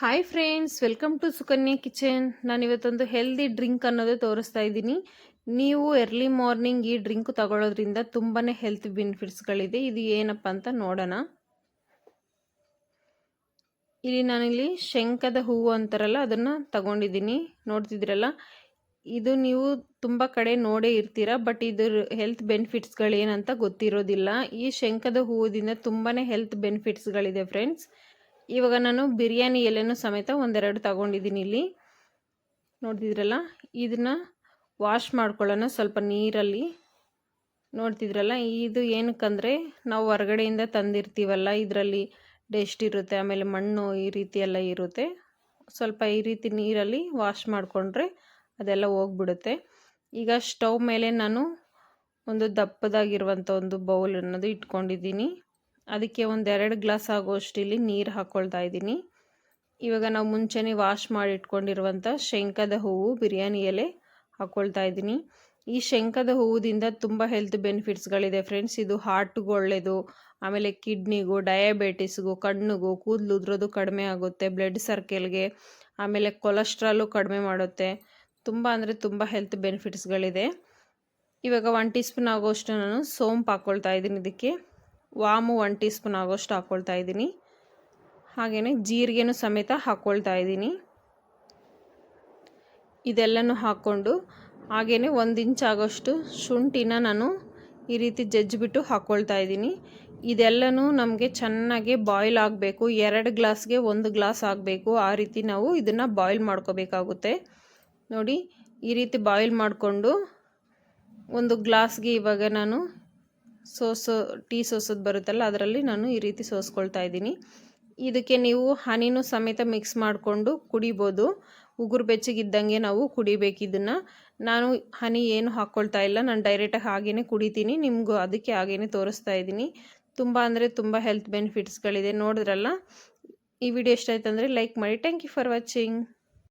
Hi friends welcome to Sukanya kitchen ನಾನು ಇವತ್ತೊಂದು healthy drink ಅನ್ನೋದೇ ತೋರಿಸ್ತಾ ಇದ್ದೀನಿ. ನೀವು ಎರ್ಲಿ ಮಾರ್ನಿಂಗ್ ಈ ಡ್ರಿಂಕ್ ತಗೊಳ್ಳೋದ್ರಿಂದ ತುಂಬಾ ಹೆಲ್ತ್ ಬೆನಿಫಿಟ್ಸ್ಗಳಿದೆ ಇದು ಏನಪ್ಪ ಅಂತ ನೋಡೋಣ. ಇಲ್ಲಿ ನಾನಿಲ್ಲಿ ಶಂಕದ ಹೂವು ಅಂತಾರಲ್ಲ, ಅದನ್ನು ತಗೊಂಡಿದ್ದೀನಿ. ನೋಡ್ತಿದ್ದೀರಲ್ಲ? ಇದು ನೀವು ತುಂಬ ಕಡೆ ನೋಡೇ ಇರ್ತೀರ ಬಟ್ ಇದ್ರ ಹೆಲ್ತ್ ಬೆನಿಫಿಟ್ಸ್ಗಳೇನಂತ ಗೊತ್ತಿರೋದಿಲ್ಲ. ಈ ಶಂಕದ ಹೂವುದಿಂದ ತುಂಬಾ ಹೆಲ್ತ್ ಬೆನಿಫಿಟ್ಸ್ಗಳಿದೆ ಫ್ರೆಂಡ್ಸ್ ಇವಾಗ ನಾನು ಬಿರಿಯಾನಿ ಎಲೆನೂ ಸಮೇತ ಒಂದೆರಡು ತಗೊಂಡಿದ್ದೀನಿ ಇಲ್ಲಿ. ನೋಡ್ತಿದ್ರಲ್ಲ? ಇದನ್ನು ವಾಶ್ ಮಾಡ್ಕೊಳ್ಳೋಣ ಸ್ವಲ್ಪ ನೀರಲ್ಲಿ. ನೋಡ್ತಿದ್ರಲ್ಲ? ಇದು ಏನಕ್ಕಂದರೆ ನಾವು ಹೊರಗಡೆಯಿಂದ ತಂದಿರ್ತೀವಲ್ಲ, ಇದರಲ್ಲಿ ಡೆಸ್ಟ್ ಇರುತ್ತೆ, ಆಮೇಲೆ ಮಣ್ಣು ಈ ರೀತಿ ಎಲ್ಲ ಇರುತ್ತೆ. ಸ್ವಲ್ಪ ಈ ರೀತಿ ನೀರಲ್ಲಿ ವಾಶ್ ಮಾಡಿಕೊಂಡ್ರೆ ಅದೆಲ್ಲ ಹೋಗ್ಬಿಡುತ್ತೆ. ಈಗ ಸ್ಟವ್ ಮೇಲೆ ನಾನು ಒಂದು ದಪ್ಪದಾಗಿರುವಂಥ ಒಂದು ಬೌಲ್ ಅನ್ನೋದು ಇಟ್ಕೊಂಡಿದ್ದೀನಿ. ಅದಕ್ಕೆ ಒಂದೆರಡು ಗ್ಲಾಸ್ ಆಗೋಷ್ಟು ಇಲ್ಲಿ ನೀರು ಹಾಕ್ಕೊಳ್ತಾ ಇದ್ದೀನಿ. ಇವಾಗ ನಾವು ಮುಂಚೆನೇ ವಾಶ್ ಮಾಡಿ ಇಟ್ಕೊಂಡಿರುವಂಥ ಶಂಕದ ಹೂವು ಬಿರಿಯಾನಿ ಎಲೆ ಹಾಕ್ಕೊಳ್ತಾ ಇದ್ದೀನಿ. ಈ ಶಂಕದ ಹೂವುದಿಂದ ತುಂಬ ಹೆಲ್ತ್ ಬೆನಿಫಿಟ್ಸ್ಗಳಿದೆ ಫ್ರೆಂಡ್ಸ್ ಇದು ಹಾರ್ಟ್ಗೂ ಒಳ್ಳೆಯದು ಆಮೇಲೆ ಕಿಡ್ನಿಗೂ ಡಯಾಬಿಟಿಸ್ಗೂ ಕಣ್ಣಿಗೂ, ಕೂದಲು ಉದ್ರೋದು ಕಡಿಮೆ ಆಗುತ್ತೆ ಬ್ಲಡ್ ಸರ್ಕಲ್ಗೆ ಆಮೇಲೆ ಕೊಲೆಸ್ಟ್ರಾಲು ಕಡಿಮೆ ಮಾಡುತ್ತೆ. ತುಂಬ ಅಂದರೆ ತುಂಬ ಹೆಲ್ತ್ ಬೆನಿಫಿಟ್ಸ್ಗಳಿದೆ ಇವಾಗ ಒನ್ ಟೀ ಸ್ಪೂನ್ ಆಗೋಷ್ಟು ನಾನು ಸೋಂಪು ಹಾಕ್ಕೊಳ್ತಾ ಇದ್ದೀನಿ ಇದಕ್ಕೆ. ವಾಮು ಒನ್ ಟೀ ಸ್ಪೂನ್ ಆಗೋಷ್ಟು ಹಾಕ್ಕೊಳ್ತಾ ಇದ್ದೀನಿ. ಹಾಗೆಯೇ ಜೀರಿಗೆನೂ ಸಮೇತ ಹಾಕ್ಕೊಳ್ತಾ ಇದ್ದೀನಿ. ಇದೆಲ್ಲನೂ ಹಾಕ್ಕೊಂಡು ಹಾಗೆಯೇ ಒಂದು ಇಂಚ್ ಆಗೋಷ್ಟು ಶುಂಠಿನ ನಾನು ಈ ರೀತಿ ಜಜ್ಜಿಬಿಟ್ಟು ಹಾಕ್ಕೊಳ್ತಾ ಇದ್ದೀನಿ. ಇದೆಲ್ಲನೂ ನಮಗೆ ಚೆನ್ನಾಗಿ ಬಾಯ್ಲ್ ಆಗಬೇಕು. ಎರಡು ಗ್ಲಾಸ್ಗೆ ಒಂದು ಗ್ಲಾಸ್ ಆಗಬೇಕು. ಆ ರೀತಿ ನಾವು ಇದನ್ನು ಬಾಯ್ಲ್ ಮಾಡ್ಕೋಬೇಕಾಗುತ್ತೆ. ನೋಡಿ, ಈ ರೀತಿ ಬಾಯ್ಲ್ ಮಾಡಿಕೊಂಡು ಒಂದು ಗ್ಲಾಸ್ಗೆ ಇವಾಗ ನಾನು ಸೋಸೋ, ಟೀ ಸೋಸೋದು ಬರುತ್ತಲ್ಲ, ಅದರಲ್ಲಿ ನಾನು ಈ ರೀತಿ ಸೋಸ್ಕೊಳ್ತಾ ಇದ್ದೀನಿ. ಇದಕ್ಕೆ ನೀವು ಹನಿನೂ ಸಮೇತ ಮಿಕ್ಸ್ ಮಾಡಿಕೊಂಡು ಕುಡಿಬೋದು. ಉಗುರು ಬೆಚ್ಚಗಿದ್ದಂಗೆ ನಾವು ಕುಡಿಬೇಕು ಇದನ್ನು. ನಾನು ಹನಿ ಏನು ಹಾಕ್ಕೊಳ್ತಾ ಇಲ್ಲ, ನಾನು ಡೈರೆಕ್ಟಾಗಿ ಹಾಗೇ ಕುಡಿತೀನಿ. ನಿಮಗೂ ಅದಕ್ಕೆ ಹಾಗೇ ತೋರಿಸ್ತಾ ಇದ್ದೀನಿ. ತುಂಬ ಅಂದರೆ ತುಂಬ ಹೆಲ್ತ್ ಬೆನಿಫಿಟ್ಸ್ಗಳಿದೆ, ನೋಡಿದ್ರಲ್ಲ? ಈ ವಿಡಿಯೋ ಎಷ್ಟಾಯ್ತು ಅಂದರೆ ಲೈಕ್ ಮಾಡಿ. Thank you for watching.